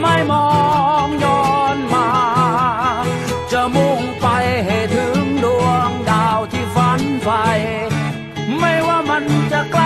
ไม่มองย้อนมา จะมุ่งไปให้ถึงดวงดาวที่ฝันใฝ่ไม่ว่ามันจะไกล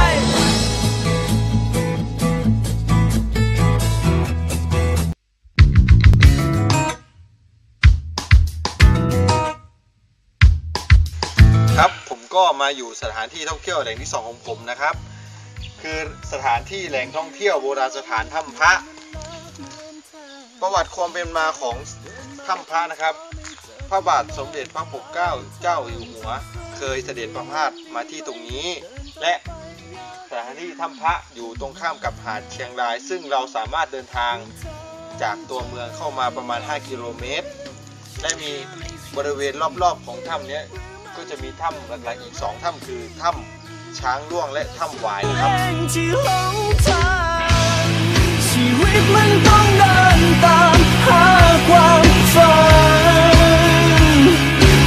ก็มาอยู่สถานที่ท่องเที่ยวแหล่งที่สองของผมนะครับ คือสถานที่แหล่งท่องเที่ยวโบราณสถานถ้ำพระ ประวัติความเป็นมาของถ้ำพระนะครับ พระบาทสมเด็จพระปกเกล้าเจ้าอยู่หัว เคยเสด็จประพาสมาที่ตรงนี้ และสถานที่ถ้ำพระอยู่ตรงข้ามกับหาดเชียงราย ซึ่งเราสามารถเดินทางจากตัวเมืองเข้ามาประมาณ 5 กิโลเมตร และมีบริเวณรอบๆของถ้ำเนี้ย ก็จะมีถ้ำหลักๆอีก 2 ถ้ำคือถ้ำช้างร่วงและถ้ำหวายนะครับชีวิตมันต้องเดินตามหาความฝัน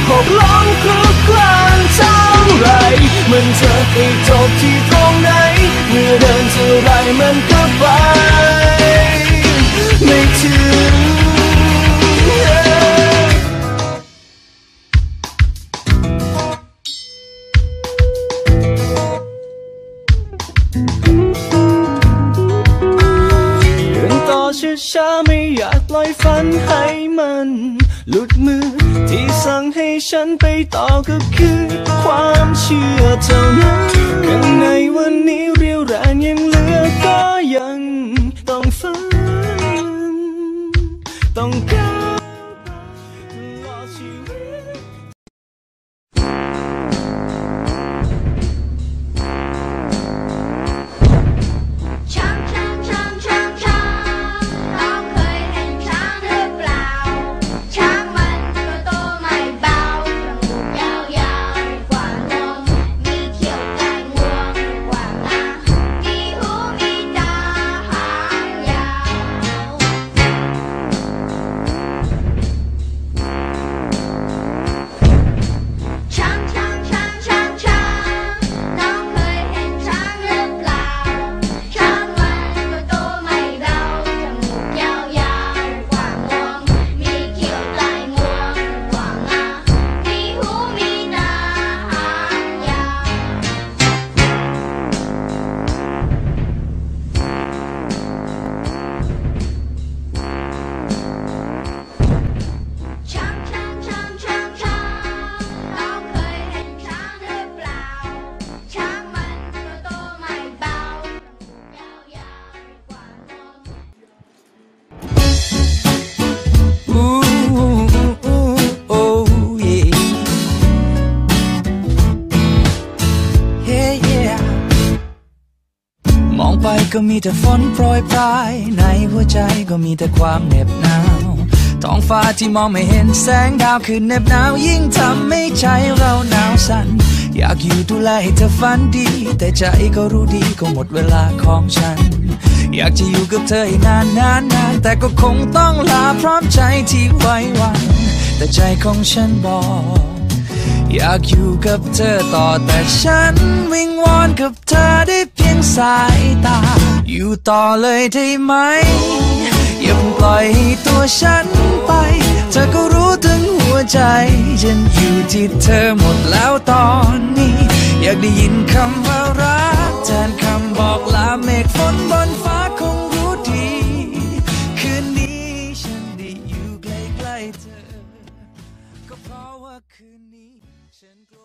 หกล้มคลุกคลานเท่าไรมันจะไปจบที่ตรง ดินต่อช้าๆไม่อยากปล่อยฝันให้มัน หลุดมือ ที่สั่งให้ฉันไปต่อก็คือความเชื่อเท่านั้นข้างในวันนี้เรียวแรงยังเหลือก็ยังต้องฝันต้องก้า ก็มีแต่ฝนโปรยปลาย ในหัวใจก็มีแต่ความเหน็บหนาว ท้องฟ้าที่มองไม่เห็นแสงดาวคือเหน็บหนาว ยิ่งทำให้ใจเราหนาวสั่น อยากอยู่ดูแลให้เธอฝันดี แต่ใจก็รู้ดีก็หมดเวลาของฉัน อยากจะอยู่กับเธอให้นานนานนานแต่ก็คงต้องลาพร้อมใจที่ไว้วัน แต่ใจของฉันบอก อยากอยู่กับเธอต่อแต่ฉันวิงวอนกับเธอได้เพียงสายตา อยู่ต่อเลยได้ไหม อย่าปล่อยให้ตัวฉันไป เธอก็รู้ถึงหัวใจ ฉันอยู่ที่เธอหมดแล้วตอนนี้ อยากได้ยินคำว่ารักแทนคำบอกลาเมฆฝนบ อยู่